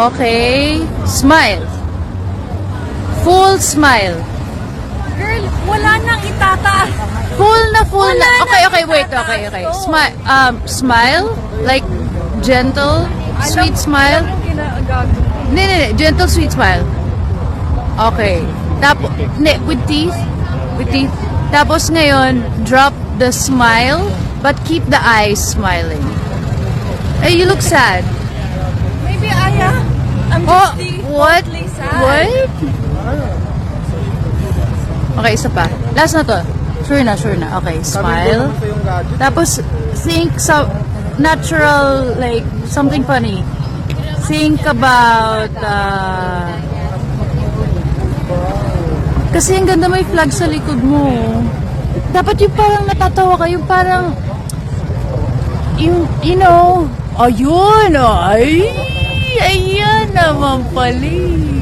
Okay. Smile. Full smile. Girl, wala nang itataas. Full na full Wala na. Okay, okay, wait. Okay, okay. Smile. Um, smile. Like, gentle, sweet smile. Hindi, hindi, hindi. Gentle, sweet smile. Okay. Tapos, hindi, with teeth. With teeth. Tapos ngayon, drop the smile, but keep the eyes smiling. Hey, you look sad. Maybe just the what? What? Okay, isa pa. Last na to. Sure na, sure na. Okay, smile. Tapos, think some natural, like, something funny. Think about, uh, kasi ang ganda may flag sa likod mo. Dapat yung parang natatawa ka, yung parang, yung, you know, ayun, ay, ayan naman pali.